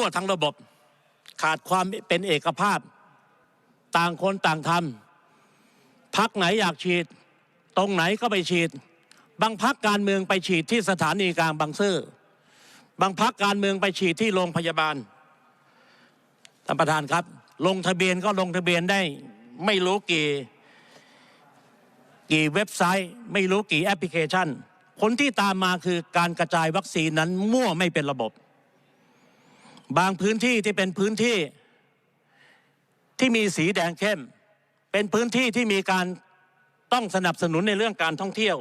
มั่วทั้งระบบ ขาดความเป็นเอกภาพ ต่างคนต่างทำพักไหนอยากฉีด ตรงไหนก็ไปฉีด บางพักการเมืองไปฉีดที่สถานีกลางบางซื่อบางพักการเมืองไปฉีดที่โรงพยาบาลท่านประธานครับ ลงทะเบียนก็ลงทะเบียนได้ ไม่รู้กี่ กี่เว็บไซต์ ไม่รู้กี่แอปพลิเคชัน ผลที่ตามมาคือการกระจายวัคซีนนั้นมั่วไม่เป็นระบบ บางพื้นที่ที่เป็นพื้นที่ที่มีสีแดงเข้ม เป็นพื้นที่ที่มีการต้องสนับสนุนในเรื่องการท่องเที่ยว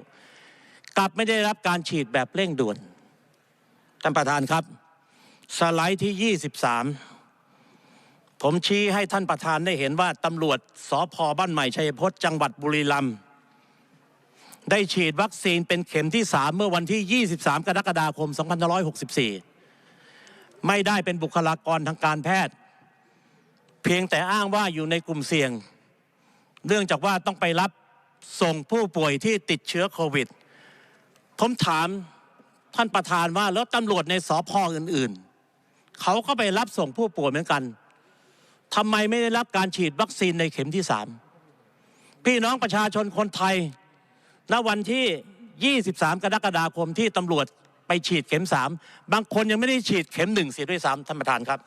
กลับไม่ได้รับการฉีดแบบเร่งด่วนท่านประธานครับ สไลด์ที่ 23 ผมชี้ให้ท่านประธานได้เห็นว่าตำรวจสพบ้านใหม่ชัยพจน์จังหวัดบุรีรัมย์ได้ฉีดวัคซีนเป็นเข็มที่ 3 เมื่อวันที่ 23 กรกฎาคม 2564 ไม่ได้เป็นบุคลากรทางการแพทย์ เพียงแต่อ้างว่าอยู่ในกลุ่มเสี่ยง เนื่องจากว่าต้องไปรับส่งผู้ป่วยที่ติดเชื้อโควิด ผมถามท่านประธานว่าแล้วตำรวจในสอพออื่นๆ เขาก็ไปรับส่งผู้ป่วยเหมือนกันทำไมไม่ได้รับการฉีดวัคซีนในเข็มที่สามพี่น้องประชาชนคนไทยณวันที่ 23 กรกฎาคมที่ตำรวจ ไปฉีดเข็มสามบางคนยังไม่ได้ฉีดเข็มหนึ่งเสียด้วยซ้ำท่านประธานครับ